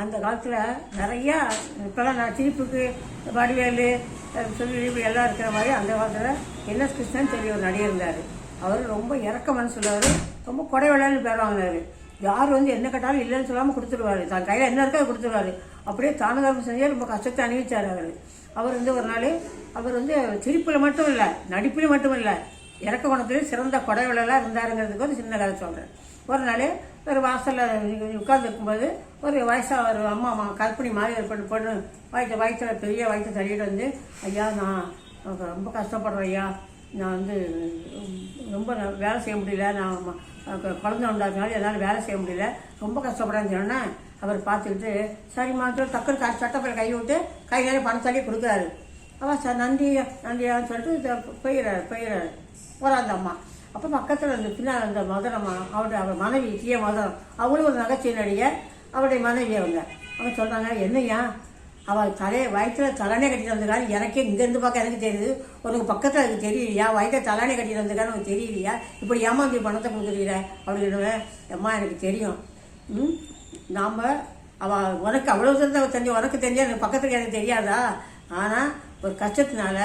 அந்த காலத்தில் நிறையா இப்போலாம் நான் சிரிப்புக்கு வடிவேலு சொல்லி எல்லாம் இருக்கிற மாதிரி அந்த காலத்தில் என்எஸ் கிருஷ்ணன் சொல்லி ஒரு நடிகர் இருந்தார். அவர் ரொம்ப இறக்க மனசுள்ளவர் ரொம்ப கொடைவெளான்னு பேர் வாங்கினார். யார் வந்து என்ன கேட்டாலும் இல்லைன்னு சொல்லாமல் கொடுத்துருவாரு. தான் கையில் என்ன இருக்கோ அதை கொடுத்துருவாரு. அப்படியே தானதர்மம் செஞ்சே ரொம்ப கஷ்டத்தை அணிவிச்சார் அவர். அவர் வந்து ஒரு நாள் அவர் வந்து சிரிப்பில் மட்டும் இல்லை நடிப்பில் மட்டும் இல்லை இறக்க குணத்துலேயும் சிறந்த கொடைகளெல்லாம் இருந்தாருங்கிறதுக்கு ஒரு சின்ன கதை சொல்கிறேன் ஒரு நாள் ஒரு வாசலில் உட்கார்ந்துருக்கும்போது ஒரு வயசாக ஒரு அம்மா அம்மா கற்பிணி மாதிரி ஒரு பொண்ணு வயிற்று வயிற்றில் பெரிய வயிற்று தள்ளிட்டு வந்து ஐயா நான் ரொம்ப கஷ்டப்படுறேன் ஐயா. நான் வந்து ரொம்ப வேலை செய்ய முடியல. நான் குழந்த கு- குழந்தை என்னால் வேலை செய்ய முடியல. ரொம்ப கஷ்டப்படுறேன்னு சொன்னேன். அவர் பார்த்துக்கிட்டு சரிம்மா சொல்லி டக்குனு கா கை விட்டு கை நிறைய பணம் தள்ளி கொடுக்குறாரு. அவன் சார் நந்தியா நன்றியான்னு சொல்லிட்டு போயிடுறாரு போயிடுறாரு போகிறா அந்த அம்மா அப்போ பக்கத்தில் அந்த பின்னால் அந்த மதுரம்மா அவருடைய அவர் மனைவி தீய மதுரம் அவளும் ஒரு நகைச்சுவை நடிகை அவருடைய மனைவி அவங்க. அவங்க சொல்கிறாங்க என்னையா அவள் தலையை வயிற்றில் தலைனே கட்டிட்டு வந்திருக்காரு எனக்கே இங்கேருந்து பார்க்க எனக்கு தெரியுது. உனக்கு பக்கத்தில் எனக்கு தெரியலையா? வயிற்றில் தலைனே கட்டிட்டு வந்திருக்காரு உனக்கு தெரியலையா? இப்படி ஏமாந்து பணத்தை கொடுக்குறீங்க அப்படின்னு அம்மா எனக்கு தெரியும். ம்? நாம் அவள் உனக்கு அவ்வளோ தெரிஞ்ச தெரிஞ்சு உனக்கு தெரிஞ்சா எனக்கு பக்கத்துக்கு எனக்கு தெரியாதா? ஆனால் ஒரு கஷ்டத்தினால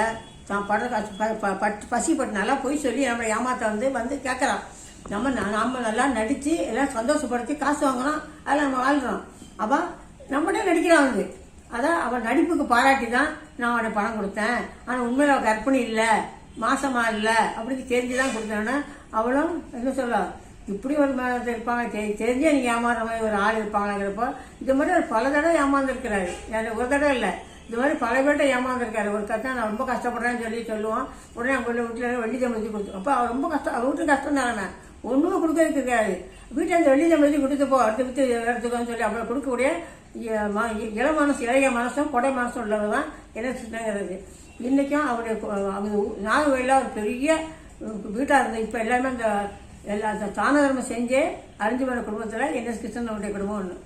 தான் படுற கஷ்ட ப- ப- பட்டு பசிப்பட்டனால போய் சொல்லி நம்மளை ஏமாத்த வந்து வந்து கேட்குறான் நம்ம நாம் நல்லா நடித்து எல்லாம் சந்தோஷப்படுத்தி காசு வாங்குறோம் அதில் நம்ம வாழ்கிறோம் அவள் நம்மளே நடிக்கிறான் வந்து. அதான் அவன் நடிப்புக்கு பாராட்டி தான் நான் அவனை பணம் கொடுத்தேன். ஆனால் உண்மையில் அவள் கற்பனை இல்லை மாசமாக இல்லை அப்படின்னு தெரிஞ்சு தான் கொடுத்தேன்னா அவளும் என்ன சொல்ல இப்படி ஒரு மாதிரி இருப்பாங்க. தெ தெரிஞ்சே நீங்கள் ஏமாறுற மாதிரி ஒரு ஆள் இருப்பாங்கிறப்போ இது மாதிரி அவர் பல தடவை ஏமாந்துருக்கிறாரு. ஒரு தடவை இல்லை. இந்த மாதிரி பல பேர்ட்ட ஏமாந்துருக்காரு. ஒரு கதை நான் ரொம்ப கஷ்டப்படுறேன்னு சொல்லி சொல்லுவோம் உடனே அவங்க வீட்டில் வெள்ளி சம்பளத்தி கொடுத்து அப்போ அவர் ரொம்ப கஷ்டம் அவர் வீட்டு கஷ்டம் தானே ஒன்றுமே கொடுக்கறதுக்கு இருக்காது வீட்டில் அந்த வெள்ளி சம்பளத்தி கொடுத்து போ அடுத்து வித்து எடுத்துக்கோன்னு சொல்லி அப்புறம் கொடுக்கக்கூடிய இள மனசு இளைய மனசும் கொடை மனசும் உள்ளவர் தான் என்ன சின்னங்கிறது இன்றைக்கும் அவருடைய அவர் அவங்க நாகவேலில் ஒரு பெரிய வீட்டாக இருந்தது இப்போ எல்லாமே அந்த எல்லா அந்த தான தர்மம் செஞ்சே அறிஞ்சு வர குடும்பத்தில் என்எஸ் கிருஷ்ணனுடைய குடும்பம் ஒன்று